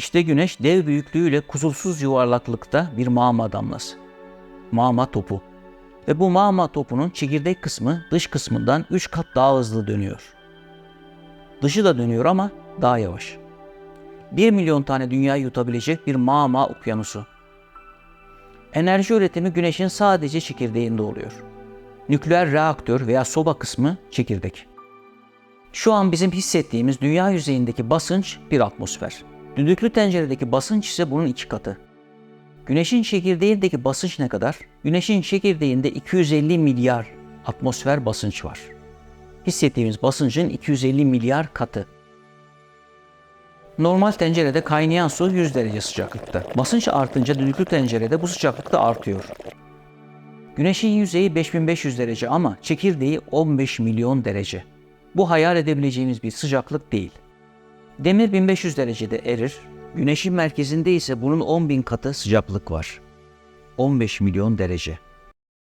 İşte Güneş dev büyüklüğüyle kusursuz yuvarlaklıkta bir mağma damlası. Mağma topu. Ve bu mağma topunun çekirdek kısmı dış kısmından 3 kat daha hızlı dönüyor. Dışı da dönüyor ama daha yavaş. 1 milyon tane dünyayı yutabilecek bir mağma okyanusu. Enerji üretimi güneşin sadece çekirdeğinde oluyor. Nükleer reaktör veya soba kısmı çekirdek. Şu an bizim hissettiğimiz dünya yüzeyindeki basınç bir atmosfer. Düdüklü tenceredeki basınç ise bunun iki katı. Güneşin çekirdeğindeki basınç ne kadar? Güneşin çekirdeğinde 250 milyar atmosfer basınç var. Hissettiğimiz basıncın 250 milyar katı. Normal tencerede kaynayan su 100 derece sıcaklıkta. Basınç artınca düdüklü tencerede bu sıcaklık da artıyor. Güneşin yüzeyi 5500 derece ama çekirdeği 15 milyon derece. Bu hayal edebileceğimiz bir sıcaklık değil. Demir 1500 derecede erir, güneşin merkezinde ise bunun 10 bin katı sıcaklık var. 15 milyon derece.